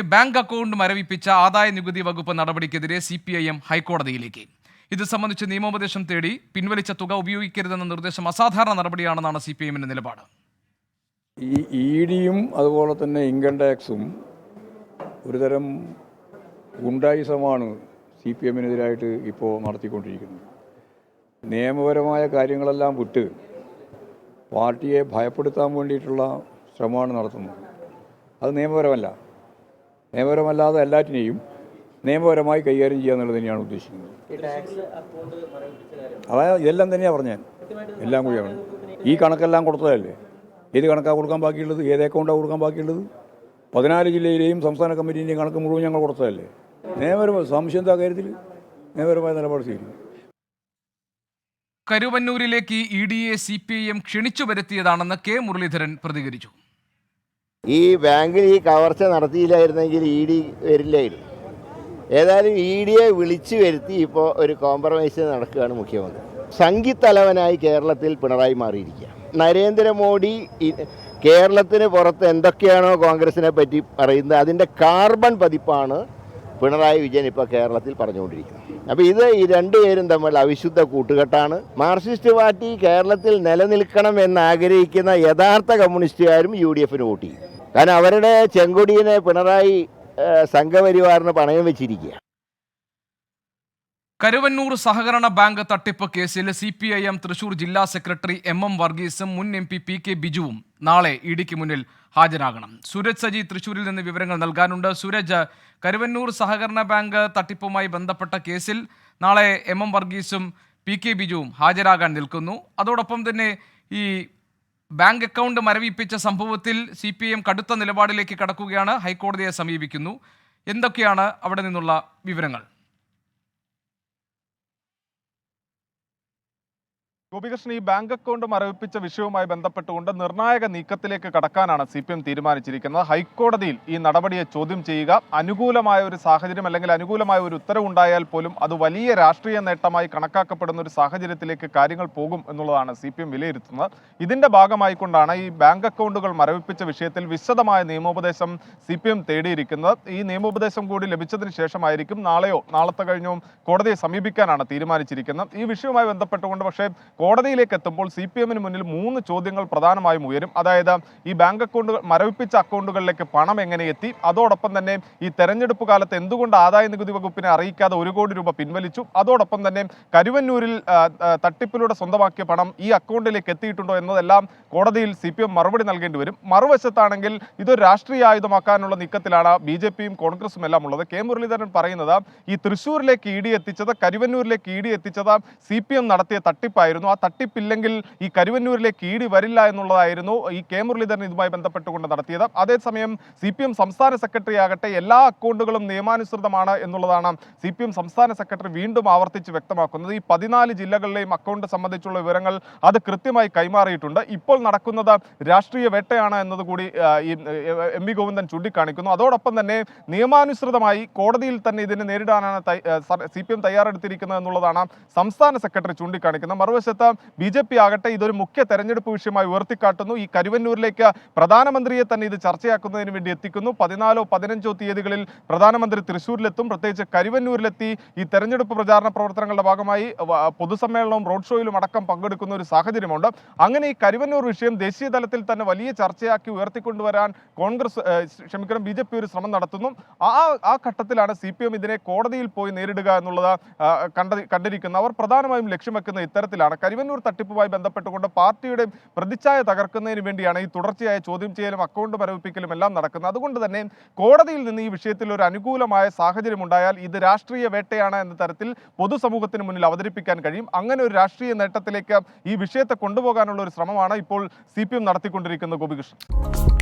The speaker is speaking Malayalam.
ബാങ്ക് അക്കൗണ്ട് മരവിപ്പിച്ച ആദായ നികുതി വകുപ്പ് നടപടിക്കെതിരെ സി പി ഐ എം ഹൈക്കോടതിയിലേക്ക്. ഇത് സംബന്ധിച്ച് നിയമോപദേശം തേടി പിൻവലിച്ച തുക ഉപയോഗിക്കരുതെന്ന നിർദ്ദേശം അസാധാരണ നടപടിയാണെന്നാണ് സി പി എമ്മിന്റെ നിലപാട്. ഈ ഇ ഡിയും അതുപോലെ തന്നെ ഇൻകം ടാക്സും ഒരുതരം ഗുണ്ടായുസമാണ് സി പി എമ്മിനെതിരായിട്ട് ഇപ്പോൾ നടത്തിക്കൊണ്ടിരിക്കുന്നത്. നിയമപരമായ കാര്യങ്ങളെല്ലാം വിട്ട് പാർട്ടിയെ ഭയപ്പെടുത്താൻ വേണ്ടിയിട്ടുള്ള ശ്രമമാണ് നടത്തുന്നത്. അത് നിയമപരമല്ല. നിയമപരമല്ലാതെ എല്ലാറ്റിനെയും നിയമപരമായി കൈകാര്യം ചെയ്യുക എന്നുള്ളത് തന്നെയാണ് ഉദ്ദേശിക്കുന്നത്. അതായത് ഇതെല്ലാം തന്നെയാണ് പറഞ്ഞത്. എല്ലാം കൂടിയാണ്. ഈ കണക്കെല്ലാം കൊടുത്തതല്ലേ? ഏത് കണക്കാണ് കൊടുക്കാൻ ബാക്കിയുള്ളത്? ഏത് അക്കൗണ്ടാണ് കൊടുക്കാൻ ബാക്കിയുള്ളത്? പതിനാല് ജില്ലയിലെയും സംസ്ഥാന കമ്മിറ്റിന്റെയും കണക്ക് മുഴുവൻ ഞങ്ങൾ കൊടുത്തതല്ലേ? നിയമപരമായ സംശയം എന്താ കാര്യത്തിൽ നിയമപരമായ നിലപാട് സ്വീകരിക്കും. കരുവന്നൂരിലേക്ക് E D A C P I M ക്ഷണിച്ചു വരുത്തിയതാണെന്ന് കെ മുരളീധരൻ പ്രതികരിച്ചു. ഈ ബാങ്കിൽ ഈ കവർച്ച നടത്തിയില്ലായിരുന്നെങ്കിൽ ഇ ഡി വരില്ലായിരുന്നു. ഏതായാലും ഇ ഡിയെ വിളിച്ചു വരുത്തി ഇപ്പോൾ ഒരു കോംപ്രമൈസ് നടക്കുകയാണ് മുഖ്യമന്ത്രി. സംഘിത്തലവനായി കേരളത്തിൽ പിണറായി മാറിയിരിക്കുക നരേന്ദ്രമോദി കേരളത്തിന് പുറത്ത് എന്തൊക്കെയാണോ കോൺഗ്രസിനെ പറ്റി പറയുന്നത് അതിന്റെ കാർബൺ പതിപ്പാണ് പിണറായി വിജയൻ ഇപ്പോൾ കേരളത്തിൽ പറഞ്ഞുകൊണ്ടിരിക്കുന്നത്. അപ്പോൾ ഇത് ഈ രണ്ടുപേരും തമ്മിൽ അവിശുദ്ധ കൂട്ടുകെട്ടാണ്. മാർക്സിസ്റ്റ് പാർട്ടി കേരളത്തിൽ നിലനിൽക്കണം എന്നാഗ്രഹിക്കുന്ന യഥാർത്ഥ കമ്മ്യൂണിസ്റ്റുകാരും യു ഡി എഫിന് വോട്ട് ചെയ്യും. കാരണം അവരുടെ ചെങ്കൊടിയെ പിണറായി സംഘപരിവാറിന് പണയം വെച്ചിരിക്കുക കരുവന്നൂർ സഹകരണ ബാങ്ക് തട്ടിപ്പ് കേസിൽ C P I M Thrissur ജില്ലാ സെക്രട്ടറി എം എം വർഗീസും മുൻ എം പി പി കെ ബിജുവും നാളെ ഇടിക്ക് മുന്നിൽ ഹാജരാകണം. സുരജ് സജി തൃശൂരിൽ നിന്ന് വിവരങ്ങൾ നൽകാനുണ്ട്. സുരജ് കരുവന്നൂർ സഹകരണ ബാങ്ക് തട്ടിപ്പുമായി ബന്ധപ്പെട്ട കേസിൽ നാളെ എം എം വർഗീസും പി കെ ബിജുവും ഹാജരാകാൻ നിൽക്കുന്നു. അതോടൊപ്പം തന്നെ ഈ ബാങ്ക് അക്കൗണ്ട് മരവിപ്പിച്ച സംഭവത്തിൽ സി പി എം കടുത്ത നിലപാടിലേക്ക് കടക്കുകയാണ് ഹൈക്കോടതിയെ സമീപിക്കുന്നു. എന്തൊക്കെയാണ് അവിടെ നിന്നുള്ള വിവരങ്ങൾ? ഗോപികൃഷ്ണൻ ഈ ബാങ്ക് അക്കൗണ്ട് മരവിപ്പിച്ച വിഷയവുമായി ബന്ധപ്പെട്ടുകൊണ്ട് നിർണായക നീക്കത്തിലേക്ക് കടക്കാനാണ് സി പി എം തീരുമാനിച്ചിരിക്കുന്നത്. ഹൈക്കോടതിയിൽ ഈ നടപടിയെ ചോദ്യം ചെയ്യുക അനുകൂലമായ ഒരു സാഹചര്യം അല്ലെങ്കിൽ അനുകൂലമായ ഒരു ഉത്തരവുണ്ടായാൽ പോലും അത് വലിയ രാഷ്ട്രീയ നേട്ടമായി കണക്കാക്കപ്പെടുന്ന ഒരു സാഹചര്യത്തിലേക്ക് കാര്യങ്ങൾ പോകും എന്നുള്ളതാണ് സി പി എം വിലയിരുത്തുന്നത്. ഇതിന്റെ ഭാഗമായിക്കൊണ്ടാണ് ഈ ബാങ്ക് അക്കൗണ്ടുകൾ മരവിപ്പിച്ച വിഷയത്തിൽ വിശദമായ നിയമോപദേശം സി പി എം തേടിയിരിക്കുന്നത്. ഈ നിയമോപദേശം കൂടി ലഭിച്ചതിന് ശേഷമായിരിക്കും നാളെയോ നാളത്തെ കഴിഞ്ഞോ കോടതിയെ സമീപിക്കാനാണ് തീരുമാനിച്ചിരിക്കുന്നത്. ഈ വിഷയവുമായി ബന്ധപ്പെട്ടുകൊണ്ട് പക്ഷേ കോടതിയിലേക്ക് എത്തുമ്പോൾ സി പി എമ്മിന് മുന്നിൽ മൂന്ന് ചോദ്യങ്ങൾ പ്രധാനമായും ഉയരും. അതായത് ഈ ബാങ്ക് അക്കൗണ്ടുകൾ മരവിപ്പിച്ച അക്കൗണ്ടുകളിലേക്ക് പണം എങ്ങനെ എത്തി? അതോടൊപ്പം തന്നെ ഈ തെരഞ്ഞെടുപ്പ് കാലത്ത് എന്തുകൊണ്ട് ആദായ നികുതി വകുപ്പിനെ അറിയിക്കാതെ ഒരു കോടി രൂപ പിൻവലിച്ചു? അതോടൊപ്പം തന്നെ കരുവന്നൂരിൽ തട്ടിപ്പിലൂടെ സ്വന്തമാക്കിയ പണം ഈ അക്കൗണ്ടിലേക്ക് എത്തിയിട്ടുണ്ടോ എന്നതെല്ലാം കോടതിയിൽ സി പി എം മറുപടി നൽകേണ്ടി വരും. മറുവശത്താണെങ്കിൽ ഇതൊരു രാഷ്ട്രീയ ആയുധമാക്കാനുള്ള നീക്കത്തിലാണ് ബി ജെ പിയും കോൺഗ്രസും എല്ലാം ഉള്ളത്. കെ മുരളീധരൻ പറയുന്നത് ഈ തൃശ്ശൂരിലേക്ക് ഇ ഡി എത്തിച്ചത് കരുവന്നൂരിലേക്ക് ഇ ഡി എത്തിച്ചത് സി പി എം നടത്തിയ തട്ടിപ്പായിരുന്നു. ആ തട്ടിപ്പില്ലെങ്കിൽ ഈ കരുവന്നൂരിലേക്ക് കീടി വരില്ല എന്നുള്ളതായിരുന്നു ഈ കെ മുരളീധരൻ ഇതുമായി ബന്ധപ്പെട്ടുകൊണ്ട് നടത്തിയത്. അതേസമയം സി പി എം സംസ്ഥാന സെക്രട്ടറി ആകട്ടെ എല്ലാ അക്കൗണ്ടുകളും നിയമാനുസൃതമാണ് എന്നുള്ളതാണ് സി പി എം സംസ്ഥാന സെക്രട്ടറി വീണ്ടും ആവർത്തിച്ച് വ്യക്തമാക്കുന്നത്. ഈ പതിനാല് ജില്ലകളിലെയും അക്കൗണ്ട് സംബന്ധിച്ചുള്ള വിവരങ്ങൾ അത് കൃത്യമായി കൈമാറിയിട്ടുണ്ട്. ഇപ്പോൾ നടക്കുന്നത് രാഷ്ട്രീയ വേട്ടയാണ് എന്നതുകൂടി ഈ എം വി ഗോവിന്ദൻ ചൂണ്ടിക്കാണിക്കുന്നു. അതോടൊപ്പം തന്നെ നിയമാനുസൃതമായി കോടതിയിൽ തന്നെ ഇതിനെ നേരിടാനാണ് സി പി എം തയ്യാറെടുത്തിരിക്കുന്നത് എന്നുള്ളതാണ് സംസ്ഥാന സെക്രട്ടറി ചൂണ്ടിക്കാണിക്കുന്നത്. മറുവശത്ത് ബി ജെ പി ആകട്ടെ ഇതൊരു മുഖ്യ തെരഞ്ഞെടുപ്പ് വിഷയമായി ഉയർത്തിക്കാട്ടുന്നു. ഈ കരുവന്നൂരിലേക്ക് പ്രധാനമന്ത്രിയെ തന്നെ ഇത് ചർച്ചയാക്കുന്നതിന് വേണ്ടി എത്തിക്കുന്നു. പതിനാലോ പതിനഞ്ചോ തീയതികളിൽ പ്രധാനമന്ത്രി തൃശ്ശൂരിലെത്തും. പ്രത്യേകിച്ച് കരുവന്നൂരിലെത്തി ഈ തെരഞ്ഞെടുപ്പ് പ്രചാരണ പ്രവർത്തനങ്ങളുടെ ഭാഗമായി പൊതുസമ്മേളനവും റോഡ് ഷോയിലും അടക്കം പങ്കെടുക്കുന്ന ഒരു സാഹചര്യമുണ്ട്. അങ്ങനെ ഈ കരുവന്നൂർ വിഷയം ദേശീയ തലത്തിൽ തന്നെ വലിയ ചർച്ചയാക്കി ഉയർത്തിക്കൊണ്ടുവരാൻ കോൺഗ്രസ് ക്ഷമിക്കണം ബി ജെ പി ഒരു ശ്രമം നടത്തുന്നു. ആ ആ ഘട്ടത്തിലാണ് സി പി എം ഇതിനെ കോടതിയിൽ പോയി നേരിടുക എന്നുള്ളത് കണ്ട കണ്ടിരിക്കുന്നത് അവർ പ്രധാനമായും ലക്ഷ്യം വെക്കുന്ന ഇത്തരത്തിലാണ്. കരുവന്നൂർ തട്ടിപ്പുമായി ബന്ധപ്പെട്ടുകൊണ്ട് പാർട്ടിയുടെ പ്രതിച്ഛായ തകർക്കുന്നതിന് വേണ്ടിയാണ് ഈ തുടർച്ചയായ ചോദ്യം ചെയ്യലും അക്കൗണ്ട് പരവിപ്പിക്കലും എല്ലാം നടക്കുന്നത്. അതുകൊണ്ട് തന്നെ കോടതിയിൽ നിന്ന് ഈ വിഷയത്തിൽ ഒരു അനുകൂലമായ സാഹചര്യം ഉണ്ടായാൽ ഇത് രാഷ്ട്രീയ വേട്ടയാണ് എന്ന തരത്തിൽ പൊതുസമൂഹത്തിന് മുന്നിൽ അവതരിപ്പിക്കാൻ കഴിയും. അങ്ങനെ ഒരു രാഷ്ട്രീയ നേട്ടത്തിലേക്ക് ഈ വിഷയത്തെ കൊണ്ടുപോകാനുള്ള ഒരു ശ്രമമാണ് ഇപ്പോൾ സി നടത്തിക്കൊണ്ടിരിക്കുന്നത് ഗോപികൃഷ്ണൻ.